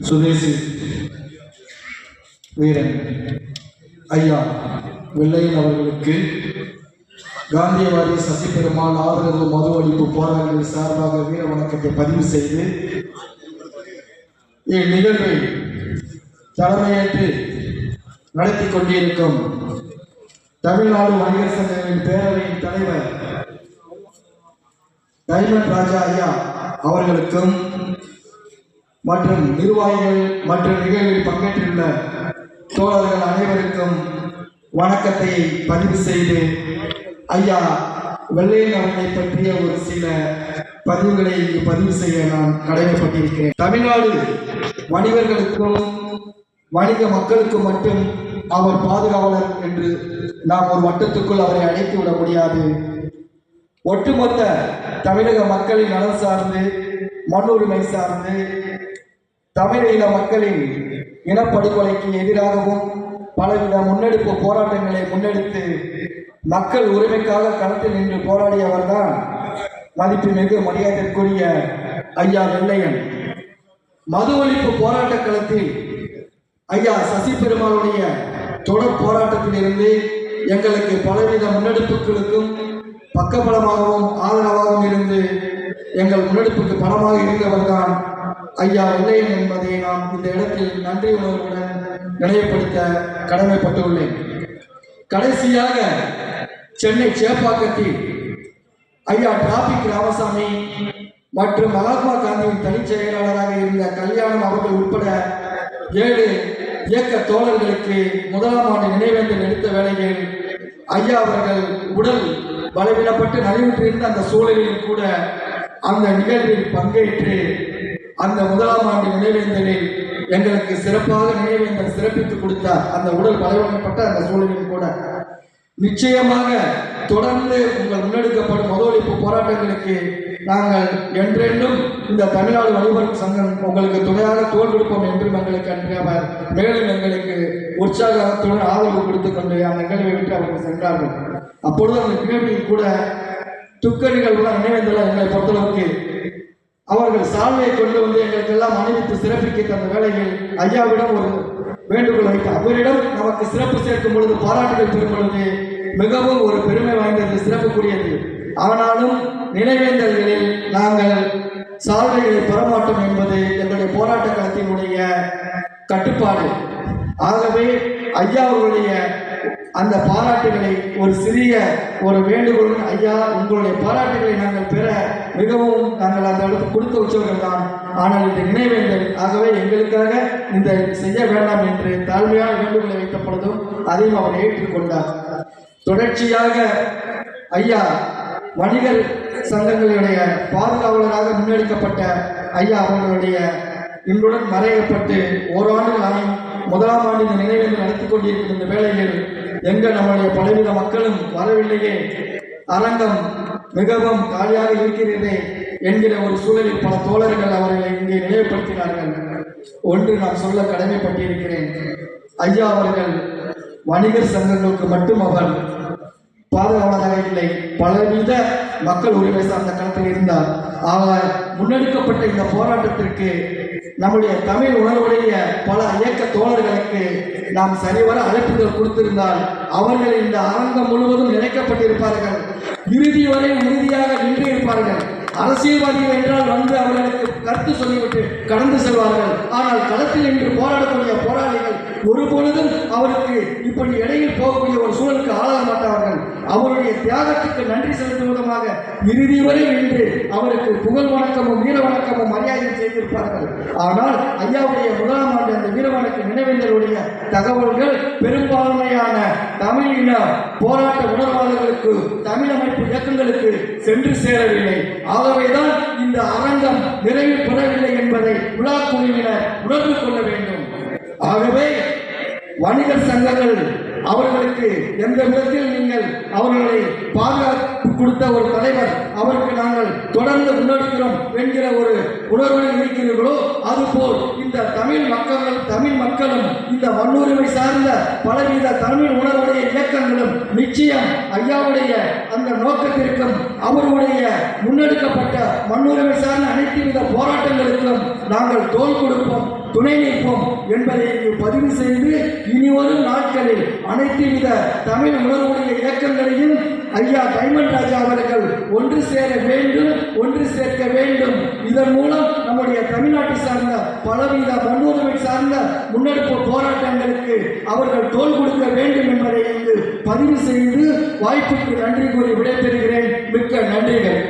சுதேசி வீரன் ஐயா வெள்ளையன் அவர்களுக்கு காந்தியவாதி சசி பெருமாள் ஆதரவு மது அளிப்பு போராளிகள் சார்பாக வீர வணக்கத்தை பதிவு செய்து இந்நிகழ்வை தலைமையேற்று நடத்தி கொண்டிருக்கும் தமிழ்நாடு வணிகர் சங்கங்களின் பேரவையின் தலைவர் டைமண்ட் ராஜா ஐயா அவர்களுக்கும் மற்றும் நிர்வாகிகள் மற்றும் நிகழ்வில் பங்கேற்றுள்ள தோழர்கள் அனைவருக்கும் வணக்கத்தை பதிவு செய்து ஐயா வெள்ளையன் அவர்களை பற்றிய ஒரு சில பதிவுகளை இங்கு பதிவு செய்ய நான் கடமைப்பட்டிருக்கிறேன் தமிழ்நாடு வணிகர்களுக்கும் வணிக மக்களுக்கும் மட்டும் அவர் பாதுகாவலர் என்று நாம் ஒரு வட்டத்துக்குள் அவரை அழைத்து விட முடியாது. ஒட்டுமொத்த தமிழக மக்களின் நலன் சார்ந்து மண்ணுரிமை சார்ந்து தமிழீழ மக்களின் இனப்படுகொலைக்கு எதிராகவும் பலவித முன்னெடுப்பு போராட்டங்களை முன்னெடுத்து மக்கள் உரிமைக்காக களத்தில் நின்று போராடியவர்தான் மதிப்புமிகு மரியாதைக்குரிய ஐயா வெள்ளையன். மது ஒழிப்பு போராட்ட களத்தில் ஐயா சசி பெருமாளுடைய தொடர் போராட்டத்திலிருந்து எங்களுக்கு பலவித முன்னெடுப்புகளுக்கும் பக்கபலமாகவும் ஆதரவாகவும் இருந்து எங்கள் முன்னெடுப்புக்கு பணமாக இருந்தவர்தான் ஐயா வெள்ளையன் என்பதை நான் இந்த இடத்தில் நன்றி உணர்வுடன் நினைவுபடுத்த கடமைப்பட்டுள்ளேன். கடைசியாக சென்னை சேப்பாக்கத்தில் ஐயா டிராபிக் ராமசாமி மற்றும் மகாத்மா காந்தியின் தனிச் செயலாளராக இருந்த கல்யாணம் அவர்கள் உட்பட ஏழு இயக்க தோழர்களுக்கு முதலாம் ஆண்டு நினைவேந்தல் எடுத்த வேளையில் ஐயா அவர்கள் உடல் பலவீனப்பட்டு நலிவுற்றிருந்த அந்த சூழலில் கூட அந்த நிகழ்வில் பங்கேற்று அந்த முதலாம் ஆண்டு நினைவேந்தலில் எங்களுக்கு சிறப்பாக நினைவேந்தல் சிறப்பித்து கொடுத்தார். அந்த உடல் பலவீனப்பட்ட அந்த சூழலில் கூட. நிச்சயமாக தொடர்ந்து உங்கள் முன்னெடுக்கப்படும் மதவழிப்பு போராட்டங்களுக்கு நாங்கள் என்றென்றும் இந்த தமிழ்நாடு வணிகர் சங்கம் உங்களுக்கு துணையாக தோல் கொடுப்போம் என்றும் எங்களுக்கு அன்று அவர் மேலும் எங்களுக்கு உற்சாகத்துடன் ஆதரவு கொடுத்து கொண்டு அந்த நிகழ்வை விட்டு அவர்கள் சென்றார்கள். அப்பொழுது அந்த நிகழ்வில் கூட துக்க நிகழ்வுலாம் நினைவேந்தல எங்களை பொறுத்தளவுக்கு அவர்கள் சாலையை கொண்டு வந்து எங்களுக்கு எல்லாம் அணிவித்து சிறப்பிக்க தந்த வேலையில் ஐயாவிடம் ஒரு வேண்டுகோள் வைத்து அவரிடம் நமக்கு சிறப்பு சேர்க்கும் பொழுது பாராட்டுகள் பெறும் பொழுது மிகவும் ஒரு பெருமை வாய்ந்தது சிறப்புக்குரியது. ஆனாலும் நினைவேந்தல்களில் நாங்கள் சால்வைகளை பெறமாட்டோம் என்பது எங்களுடைய போராட்ட களத்தினுடைய கட்டுப்பாடு. ஆகவே ஐயா அவர்களுடைய அந்த பாராட்டுகளை ஒரு சிறிய ஒரு வேண்டுகோள் ஐயா உங்களுடைய பாராட்டுகளை நாங்கள் பெற மிகவும் நாங்கள் அந்த அளவுக்கு கொடுத்து வச்சவர்கள் தான். ஆனால் இந்த நினைவேந்தல். ஆகவே எங்களுக்காக இந்த செய்ய வேண்டாம் என்று தாழ்மையான வேண்டுகோளை வைத்த பொழுதும் அதையும் அவர் ஏற்றுக்கொண்டார். தொடர்ச்சியாக ஐயா வணிகர் சங்கங்களுடைய பாதுகாவலராக முன்னெடுக்கப்பட்ட ஐயா அவர்களுடைய இன்றுடன் மறையப்பட்டு ஓராண்டு ஆணையும் முதலாம் ஆண்டு இந்த நினைவேந்தல் நடத்தி கொண்டிருக்கும் இந்த வேளையில் எங்க நம்முடைய பலவித மக்களும் வரவில்லையே. அரங்கம் மிகவும் காலியாக இருக்கிறதே என்கிற ஒரு சூழலில் பல தோழர்கள் அவர்களை இங்கே நினைவுபடுத்தினார்கள். ஒன்று நான் சொல்ல கடமைப்பட்டிருக்கிறேன். ஐயா அவர்கள் வணிகர் சங்கங்களுக்கு மட்டும் அவர் பாதுகாவலராக இல்லை. பலவித மக்கள் உரிமை சார்ந்த களத்தில் இருந்தார் அவர் முன்னெடுக்கப்பட்ட இந்த போராட்டத்திற்கு நம்முடைய தமிழ் உணர்வுடைய பல இயக்க தோழர்களுக்கு நாம் சரிவர அழைப்புகள் கொடுத்திருந்தால் அவர்கள் இந்த அரங்கம் முழுவதும் நினைக்கப்பட்டிருப்பார்கள் இறுதி வரை உறுதியாக நின்று இருப்பார்கள் அரசியல்வாதிகள் என்றால் வந்து அவர்களுக்கு கருத்து சொல்லிவிட்டு கடந்து செல்வார்கள். ஆனால் களத்தில் நின்று போராடக்கூடிய போராளிகள் ஒரு பொழுதும் அவருக்கு இப்படி இடையில் போகக்கூடிய ஒரு சூழலுக்கு ஆளாக மாட்டார்கள் அவருடைய தியாகத்துக்கு நன்றி செலுத்தும் விதமாக இறுதி வரை நின்று அவருக்கு புகழ் வணக்கமும் வீர வணக்கமும் மரியாதை செய்திருப்பார்கள். ஆனால் ஐயாவுடைய முதலாம் ஆண்டு அந்த வீர வணக்க நினைவேந்தலுடைய தகவல்கள் பெரும்பான்மையான தமிழின போராட்ட உணர்வாளர்களுக்கு தமிழ் அமைப்பு இயக்கங்களுக்கு சென்று சேரவில்லை. ஆகவேதான் இந்த அரங்கம் நிறைவு பெறவில்லை என்பதை உலா குழுவினர் உணர்ந்து கொள்ள வேண்டும். ஆகவே வணிகர் சங்கங்கள் அவர்களுக்கு எந்த விதத்தில் நீங்கள் அவர்களை பாதுகாப்பு கொடுத்த ஒரு தலைவர் அவருக்கு நாங்கள் தொடர்ந்து முன்னெடுக்கிறோம் என்கிற ஒரு உணர்வுடன் இருக்கிறீர்களோ அதுபோல் இந்த தமிழ் மக்கள் தமிழ் மக்களும் இந்த மண்ணுரிமை சார்ந்த பலவித தமிழ் உணர்வுடைய இயக்கங்களும் நிச்சயம் ஐயாவுடைய அந்த நோக்கத்திற்கும் அவருடைய முன்னெடுக்கப்பட்ட மண்ணுரிமை சார்ந்த அனைத்து வித போராட்டங்களுக்கும் நாங்கள் தோல் கொடுப்போம். துணை நிற்போம் என்பதை பதிவு செய்து இனிவரும் நாட்களில் அனைத்து வித தமிழ் உணர்வுடைய இயக்கங்களையும் ஐயா டைமண்ட் ராஜா அவர்கள் ஒன்று சேர வேண்டும் ஒன்று சேர்க்க வேண்டும். இதன் மூலம் நம்முடைய தமிழ்நாட்டை சார்ந்த பலவித மண்ணுரிமை சார்ந்த முன்னெடுப்பு போராட்டங்களுக்கு அவர்கள் தோல் கொடுக்க வேண்டும் என்பதை பதிவு செய்து வாய்ப்புக்கு நன்றி கூறி விடைபெறுகிறேன். மிக்க நன்றிகள்.